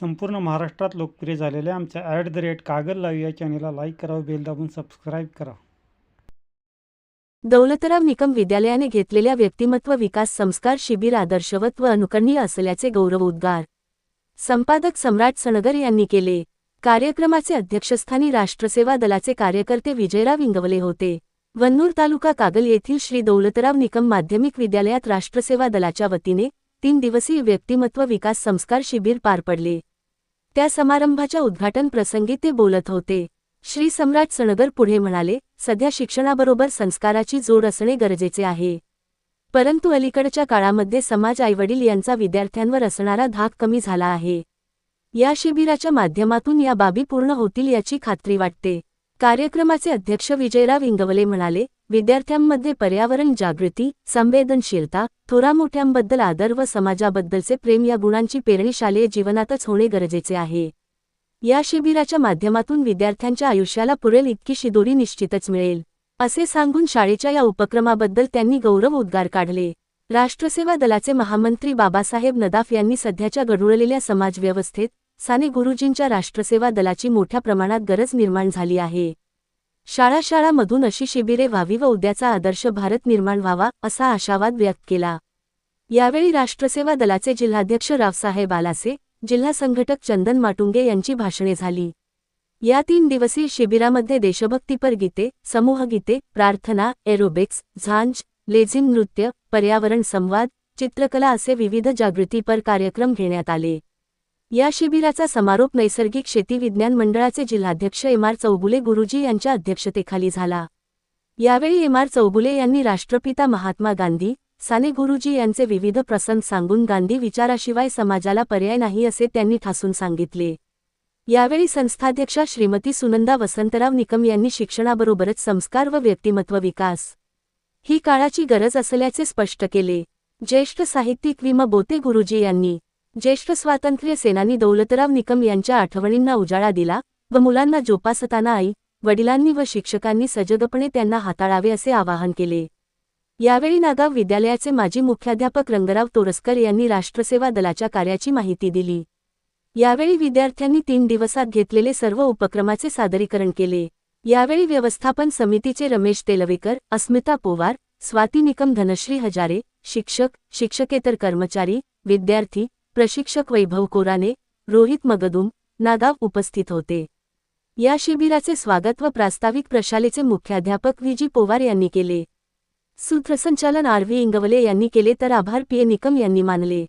संपूर्ण महाराष्ट्रात लोकप्रिय झालेल्या आमच्या ॲट द रेट कागद लाईव्ह या चॅनेलला लाईक करा बेल दाबून सबस्क्राईब करा दौलतराव निकम विद्यालयाने घेतलेल्या व्यक्तिमत्व विकास संस्कार शिबिर आदर्शवत व अनुकरणीय असल्याचे गौरवोद्गार संपादक सम्राट सणगर यांनी केले. कार्यक्रमाचे अध्यक्षस्थानी राष्ट्रसेवा दलाचे कार्यकर्ते विजयराव इंगवले होते. वन्नूर तालुका कागल येथील श्री दौलतराव निकम माध्यमिक विद्यालयात राष्ट्रसेवा दलाच्या वतीने तीन दिवसीय व्यक्तिमत्व विकास संस्कार शिबिर पार पडले. त्या समारंभाच्या उद्घाटन प्रसंगी ते बोलत होते. श्री सम्राट सणगर पुढे म्हणाले सध्या शिक्षणाबरोबर संस्काराची जोड असणे गरजेचे आहे. परंतु अलीकडच्या काळामध्ये समाज आईवडील यांचा विद्यार्थ्यांवर असणारा धाक कमी झाला आहे. या शिबिराच्या माध्यमातून या बाबी पूर्ण होतील याची खात्री वाटते. कार्यक्रमाचे अध्यक्ष विजयराव इंगवले म्हणाले विद्यार्थ्यांमध्ये पर्यावरण जागृती संवेदनशीलता थोरामोठ्यांबद्दल आदर व समाजाबद्दलचे प्रेम या गुणांची पेरणी शालेय जीवनातच होणे गरजेचे आहे. या शिबिराच्या माध्यमातून विद्यार्थ्यांच्या आयुष्याला पुरेल इतकी शिदोरी निश्चितच मिळेल असे सांगून शाळेच्या या उपक्रमाबद्दल त्यांनी गौरव उद्गार काढले. राष्ट्रसेवा दलाचे महामंत्री बाबासाहेब नदाफ यांनी सध्याच्या गढुळलेल्या समाजव्यवस्थेत साने गुरुजींच्या राष्ट्रसेवा दलाची मोठ्या प्रमाणात गरज निर्माण झाली आहे. शाळा शाळामधून अशी शिबिरे व्हावी व उद्याचा आदर्श भारत निर्माण व्हावा असा आशावाद व्यक्त केला. यावेळी राष्ट्रसेवा दलाचे जिल्हाध्यक्ष रावसाहेब आलासे जिल्हा संघटक चंदन माटुंगे यांची भाषणे झाली. या तीन दिवसीय शिबिरामध्ये देशभक्तीपर गीते समूहगीते प्रार्थना एरोबिक्स झांज लेझिम नृत्य पर्यावरण संवाद चित्रकला असे विविध जागृतीपर कार्यक्रम घेण्यात आले. या शिबिराचा समारोप नैसर्गिक शेती विज्ञान मंडळाचे जिल्हाध्यक्ष एम आर चौगुले गुरुजी यांच्या अध्यक्षतेखाली झाला. यावेळी एम आर चौगुले यांनी राष्ट्रपिता महात्मा गांधी साने गुरुजी यांचे विविध प्रसंग सांगून गांधी विचाराशिवाय समाजाला पर्याय नाही असे त्यांनी ठासून सांगितले. यावेळी संस्थाध्यक्षा श्रीमती सुनंदा वसंतराव निकम यांनी शिक्षणाबरोबरच संस्कार व व्यक्तिमत्व विकास ही काळाची गरज असल्याचे स्पष्ट केले. ज्येष्ठ साहित्यिक विम बोते गुरुजी यांनी ज्येष्ठ स्वातंत्र्य सेनानी दौलतराव निकम यांच्या आठवणींना उजाळा दिला व मुलांना जोपासताना आई वडिलांनी व शिक्षकांनी सजगपणे त्यांना हाताळावे असे आवाहन केले. यावेळी नागाव विद्यालयाचे माजी मुख्याध्यापक रंगराव तोरसकर यांनी राष्ट्रसेवा दलाच्या कार्याची माहिती दिली. यावेळी विद्यार्थ्यांनी तीन दिवसात घेतलेले सर्व उपक्रमाचे सादरीकरण केले. यावेळी व्यवस्थापन समितीचे रमेश तेलवेकर अस्मिता पोवार स्वाती निकम धनश्री हजारे शिक्षक शिक्षकेतर कर्मचारी विद्यार्थी प्रशिक्षक वैभव कोराने रोहित मगदुम नागाव उपस्थित होते. या शिबिराचे स्वागत व प्रास्ताविक प्रशालेचे मुख्याध्यापक विजी पोवार यांनी केले. सूत्रसंचालन आर. व्ही. इंगवले यांनी केले तर आभार पी. ए. निकम यांनी मानले.